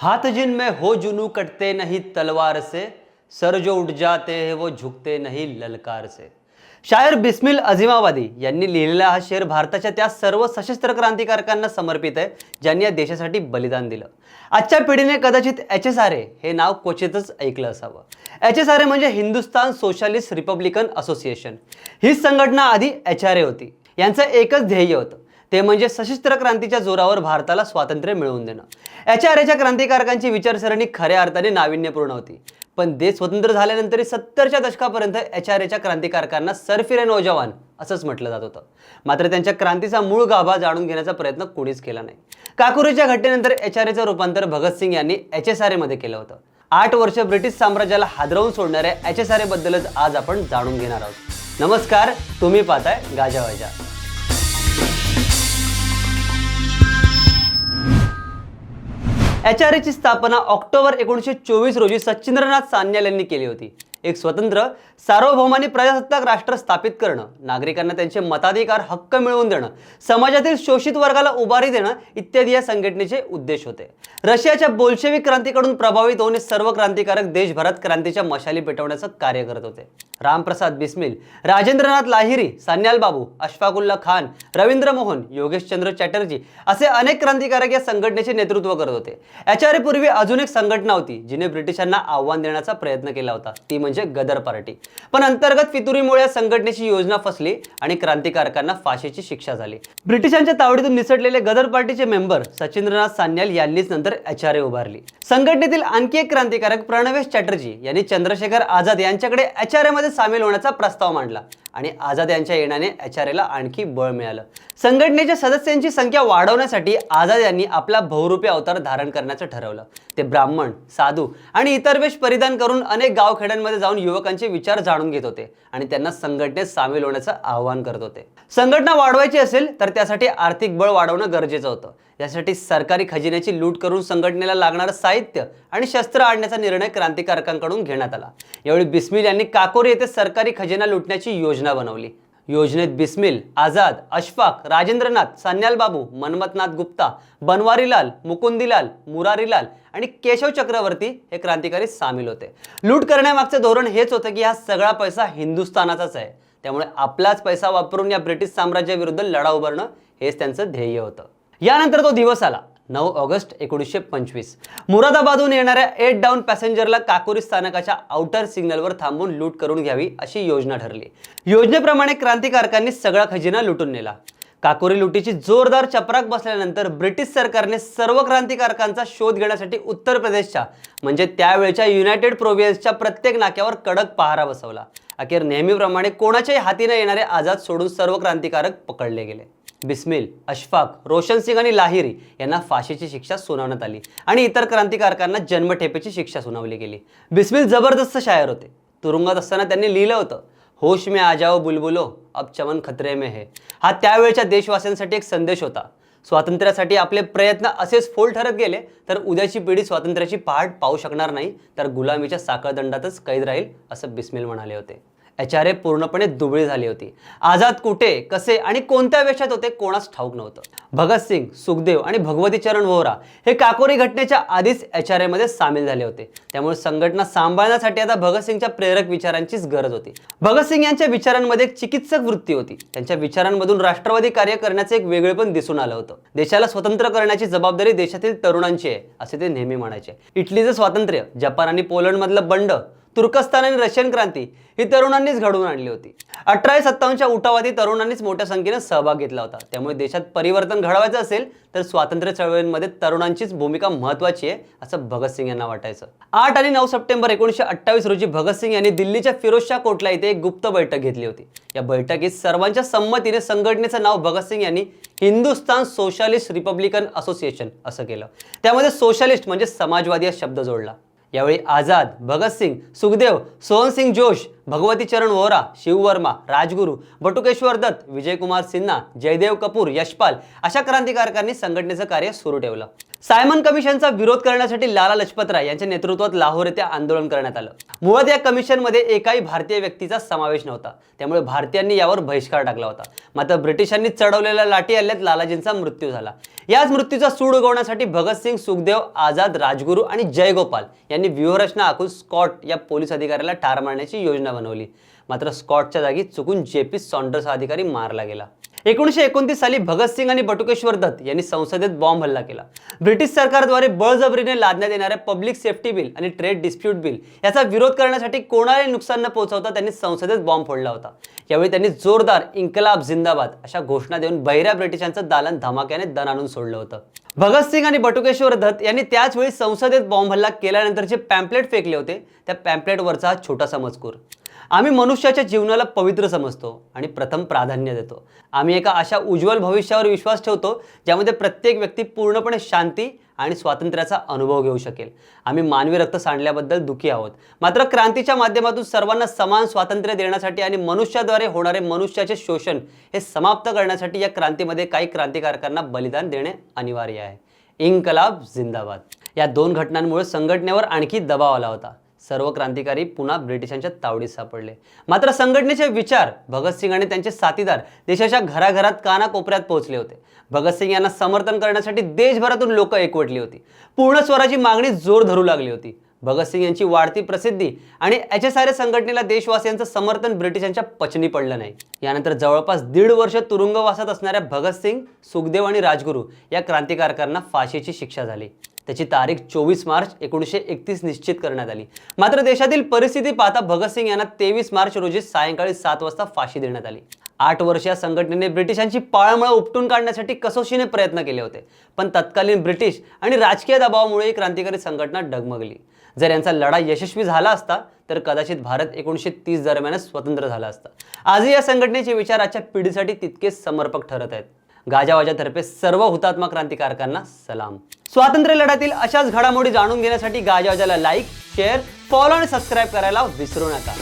हाथ जिनमें हो जुनू कटते नहीं तलवार से सर जो उठ जाते हैं वो झुकते नहीं ललकार से। शायर बिस्मिल अझिमाबादी यांनी लिहिलेला हा शेर भारताच्या त्या सर्व सशस्त्र क्रांतिकारकांना समर्पित आहे ज्यांनी या देशासाठी बलिदान दिलं. आजच्या पिढीने कदाचित एच एस आर ए हे नाव क्वचितच ऐकलं असावं. एच एस आर ए म्हणजे हिंदुस्तान सोशलिस्ट रिपब्लिकन असोसिएशन. ही संघटना आधी एच आर ए होती. यांचं एकच ध्येय होतं. ते म्हणजे सशस्त्र क्रांतीच्या जोरावर भारताला स्वातंत्र्य मिळवून देणं. एच आर एच्या क्रांतिकारकांची विचारसरणी खऱ्या अर्थाने नाविन्यपूर्ण होती. पण देश स्वतंत्र झाल्यानंतरही सत्तरच्या दशकापर्यंत एच आर एच्या क्रांतिकारकांना सरफिरे नौजवान असंच म्हटलं जात होतं. मात्र त्यांच्या क्रांतीचा मूळ गाभा जाणून घेण्याचा प्रयत्न कोणीच केला नाही. काकुरीच्या घटनेनंतर एच आर एचं रूपांतर भगतसिंग यांनी एच एस आर एमध्ये केलं होतं. आठ वर्ष ब्रिटिश साम्राज्याला हादरवून सोडणाऱ्या एच एस आर बद्दलच आज आपण जाणून घेणार आहोत. नमस्कार तुम्ही पाहताय गाजावाजा एच आर एची स्थापना ऑक्टोबर एकोणीसशे चोवीस रोजी सचिंद्रनाथ सान्याल यांनी केली होती. एक स्वतंत्र सार्वभौम आणि प्रजासत्ताक राष्ट्र स्थापित करणं नागरिकांना त्यांचे मताधिकार हक्क मिळवून देणं समाजातील शोषित वर्गाला उभारी देणं इत्यादी या संघटनेचे उद्देश होते. रशियाच्या बोल्शेविक क्रांतीकडून प्रभावित होऊन सर्व क्रांतिकारक देशभरात क्रांतीच्या मशाली पेटवण्याचं कार्य करत होते. रामप्रसाद बिस्मिल राजेंद्रनाथ लाहिरी सान्याल बाबू अशफाकुल्ला खान रवींद्र मोहन योगेशचंद्र चॅटर्जी असे अनेक क्रांतिकारक या संघटनेचे नेतृत्व करत होते. याच्यापूर्वी अजून एक संघटना होती जिने ब्रिटिशांना आव्हान देण्याचा प्रयत्न केला होता. ती म्हणजे म्हणजे गदर पार्टी. पण अंतर्गत फितुरीमुळे संघटनेची योजना फसली आणि क्रांतिकारकांना फाशीची शिक्षा झाली. ब्रिटिशांच्या तावडीतून निसटलेले गदर पार्टीचे मेंबर सचिंद्रनाथ सान्याल यांनीच नंतर एच आर ए उभारली. संघटनेतील आणखी एक क्रांतिकारक प्रणवेश चॅटर्जी यांनी चंद्रशेखर आझाद यांच्याकडे एच आरमध्ये सामील होण्याचा प्रस्ताव मांडला आणि आझाद यांच्या येण्याने एच आर एला आणखी बळ मिळालं. संघटनेच्या सदस्यांची संख्या वाढवण्यासाठी आझाद यांनी आपला बहुरूपी अवतार धारण करण्याचं ठरवलं. ते ब्राह्मण साधू आणि इतर वेश परिधान करून अनेक गावखेड्यांमध्ये जाऊन युवकांचे विचार जाणून घेत होते आणि त्यांना संघटनेत सामील होण्याचं आवाहन करत होते. संघटना वाढवायची असेल तर त्यासाठी आर्थिक बळ वाढवणं गरजेचं होतं. यासाठी सरकारी खजिन्याची लूट करून संघटनेला लागणारं साहित्य आणि शस्त्र आणण्याचा निर्णय क्रांतिकारकांकडून घेण्यात आला. यावेळी बिस्मिल यांनी काकोरी येथे सरकारी खजिना लुटण्याची योजना बनवली. योजनेत बिस्मिल आझाद अशफाक राजेंद्रनाथ सान्याल बाबू मनमथनाथ गुप्ता बनवारीलाल मुकुंदीलाल मुरारीलाल आणि केशव चक्रवर्ती हे क्रांतिकारी सामील होते. लूट करण्यामागचं धोरण हेच होतं की हा सगळा पैसा हिंदुस्थानाचाच आहे. त्यामुळे आपलाच पैसा वापरून या ब्रिटिश साम्राज्याविरुद्ध लढा उभारणं हेच त्यांचं ध्येय होतं. यानंतर तो दिवस आला. नऊ ऑगस्ट एकोणीसशे पंचवीस. मुरादाबादहून येणाऱ्या एट डाऊन पॅसेंजरला काकोरी स्थानकाच्या आउटर सिग्नलवर थांबून लूट करून घ्यावी अशी योजना ठरली. योजनेप्रमाणे क्रांतिकारकांनी सगळा खजिना लुटून नेला. काकोरी लुटीची जोरदार चपराक बसल्यानंतर ब्रिटिश सरकारने सर्व क्रांतिकारकांचा शोध घेण्यासाठी उत्तर प्रदेशच्या म्हणजे त्यावेळच्या युनायटेड प्रोव्हिन्सच्या प्रत्येक नाक्यावर कडक पहारा बसवला. अखेर नेहमीप्रमाणे कोणाच्याही हाती न येणारे आझाद सोडून सर्व क्रांतिकारक पकडले गेले. बिस्मिल अशफाक रोशन सिंग आणि लाहिरी यांना फाशीची शिक्षा सुनावण्यात आली आणि इतर क्रांतिकारकांना जन्मठेपेची शिक्षा सुनावली गेली. बिस्मिल जबरदस्त शायर होते. तुरुंगात असताना त्यांनी लिहिलं होतं होश में आ जाओ बुलबुलो अब चमन खतरे में है. हा त्यावेळच्या देशवासियांसाठी एक संदेश होता. स्वातंत्र्यासाठी आपले प्रयत्न असेच फोल ठरत गेले तर उद्याची पिढी स्वातंत्र्याची पहाट पाहू शकणार नाही तर गुलामीच्या साखळदंडातच कैद राहील असं बिस्मिल म्हणाले होते. एच आर ए पूर्णपणे दुबळी झाली होती. आझाद कुठे कसे आणि कोणत्या वेशात होते कोणास ठाऊक नव्हतं. भगतसिंग सुखदेव आणि भगवती चरण वोहरा हे काकोरी घटनेच्या आधीच एच आर एमध्ये सामील झाले होते. त्यामुळे संघटना सांभाळण्यासाठी आता भगतसिंगच्या प्रेरक विचारांचीच गरज होती. भगतसिंग यांच्या विचारांमध्ये एक चिकित्सक वृत्ती होती. त्यांच्या विचारांमधून राष्ट्रवादी कार्य करण्याचे एक वेगळेपण दिसून आलं होतं. देशाला स्वतंत्र करण्याची जबाबदारी देशातील तरुणांची आहे असे ते नेहमी म्हणायचे. इटलीचं स्वातंत्र्य जपान आणि पोलंडमधलं बंड तुर्कस्तान आणि रशियन क्रांती ही तरुणांनीच घडवून आणली होती. अठराशे सत्तावन्नच्या उठावादी तरुणांनीच मोठ्या संख्येने सहभाग घेतला होता. त्यामुळे देशात परिवर्तन घडवायचं असेल तर स्वातंत्र्य चळवळींमध्ये तरुणांचीच भूमिका महत्वाची आहे असं भगतसिंग यांना वाटायचं. आठ आणि नऊ सप्टेंबर एकोणीशे अठ्ठावीस रोजी भगतसिंग यांनी दिल्लीच्या फिरोजशाह कोटला इथे एक गुप्त बैठक घेतली होती. या बैठकीत सर्वांच्या संमतीने संघटनेचं नाव भगतसिंग यांनी हिंदुस्तान सोशालिस्ट रिपब्लिकन असोसिएशन असं केलं. त्यामध्ये सोशालिस्ट म्हणजे समाजवादी हा शब्द जोडला. यावेळी आझाद भगतसिंग सुखदेव सोहनसिंग जोश भगवती चरण वोरा शिववर्मा राजगुरू बटुकेश्वर दत्त विजयकुमार सिन्हा जयदेव कपूर यशपाल अशा क्रांतिकारकांनी संघटनेचं कार्य सुरू ठेवलं. सायमन कमिशनचा विरोध करण्यासाठी लाला लजपत राय यांच्या नेतृत्वात लाहोर येथे आंदोलन करण्यात आलं. मुळात या कमिशनमध्ये एकाही भारतीय व्यक्तीचा समावेश नव्हता. त्यामुळे भारतीयांनी यावर बहिष्कार टाकला होता. मात्र ब्रिटिशांनी चढवलेल्या लाठी हल्ल्यात लालाजींचा मृत्यू झाला. याच मृत्यूचा सूड उगवण्यासाठी भगतसिंग सुखदेव आझाद राजगुरू आणि जयगोपाल यांनी व्यूहरचना आखून स्कॉट या पोलीस अधिकाऱ्याला ठार मारण्याची योजना बनवली. मात्र स्कॉटच्या जागी चुकून जेपी सॉन्डर्स हा अधिकारी मारला गेला. एकोणीसशे एकोणतीस साली भगतसिंग आणि बटुकेश्वर दत्त यांनी संसदेत बॉम्ब हल्ला केला. ब्रिटिश सरकारद्वारे बळजबरीने लादण्यात येणाऱ्या पब्लिक सेफ्टी बिल आणि ट्रेड डिस्प्यूट बिल याचा विरोध करण्यासाठी कोणालाही नुकसान न पोहोचवता त्यांनी संसदेत बॉम्ब फोडला होता. यावेळी त्यांनी जोरदार इन्कलाब जिंदाबाद अशा घोषणा देऊन बहिऱ्या ब्रिटिशांचं दालन धमाक्याने दण आणून सोडलं होतं. भगतसिंग आणि बटुकेश्वर दत्त यांनी त्याच वेळी संसदेत बॉम्ब हल्ला केल्यानंतर जे पॅम्पलेट फेकले होते. त्या पॅम्पलेटवरचा हा छोटासा मजकूर. आम्ही मनुष्याच्या जीवनाला पवित्र समजतो आणि प्रथम प्राधान्य देतो. आम्ही एका अशा उज्ज्वल भविष्यावर विश्वास ठेवतो ज्यामध्ये प्रत्येक व्यक्ती पूर्णपणे शांती आणि स्वातंत्र्याचा अनुभव घेऊ शकेल. आम्ही मानवी रक्त सांडल्याबद्दल दुःखी आहोत. मात्र क्रांतीच्या माध्यमातून सर्वांना समान स्वातंत्र्य देण्यासाठी आणि मनुष्याद्वारे होणारे मनुष्याचे शोषण हे समाप्त करण्यासाठी या क्रांतीमध्ये काही क्रांतिकारकांना बलिदान देणे अनिवार्य आहे. इन्कलाब जिंदाबाद. या दोन घटनांमुळे संघटनेवर आणखी दबाव आला होता. सर्व क्रांतिकारी पुन्हा ब्रिटिशांच्या तावडीत सापडले. मात्र संघटनेचे विचार भगतसिंग आणि त्यांचे साथीदार देशाच्या घराघरात कानाकोपऱ्यात पोहोचले होते. भगतसिंग यांना समर्थन करण्यासाठी देशभरातून लोक एकवटली होती. पूर्ण स्वराची मागणी जोर धरू लागली होती. भगतसिंग यांची वाढती प्रसिद्धी आणि एच एस आर ए संघटनेला देशवासियांचं समर्थन ब्रिटिशांच्या पचनी पडलं नाही. यानंतर जवळपास दीड वर्ष तुरुंगवासात असणाऱ्या भगतसिंग सुखदेव आणि राजगुरू या क्रांतिकारकांना फाशीची शिक्षा झाली. त्याची तारीख चोवीस मार्च एकोणीसशे एकतीस निश्चित करण्यात आली. मात्र देशातील परिस्थिती पाहता भगतसिंग यांना तेवीस मार्च रोजी सायंकाळी सात वाजता फाशी देण्यात आली. आठ वर्ष या संघटनेने ब्रिटिशांची पाळमळ उपटून काढण्यासाठी कसोशीने प्रयत्न केले होते. पण तत्कालीन ब्रिटिश आणि राजकीय दबावामुळे ही क्रांतिकारी संघटना डगमगली. जर यांचा लढा यशस्वी झाला असता तर कदाचित भारत एकोणीसशे तीस दरम्यानच स्वतंत्र झाला असता. आजही या संघटनेचे विचार आजच्या पिढीसाठी तितकेच समर्पक ठरत आहेत. गाजावाजातर्फे सर्व हुतात्मा क्रांतिकारकांना सलाम. स्वातंत्र्य लढ्यातील अशाच घडामोडी जाणून घेण्यासाठी गाजावाजाला लाईक शेअर फॉलो आणि सबस्क्राईब करायला विसरू नका.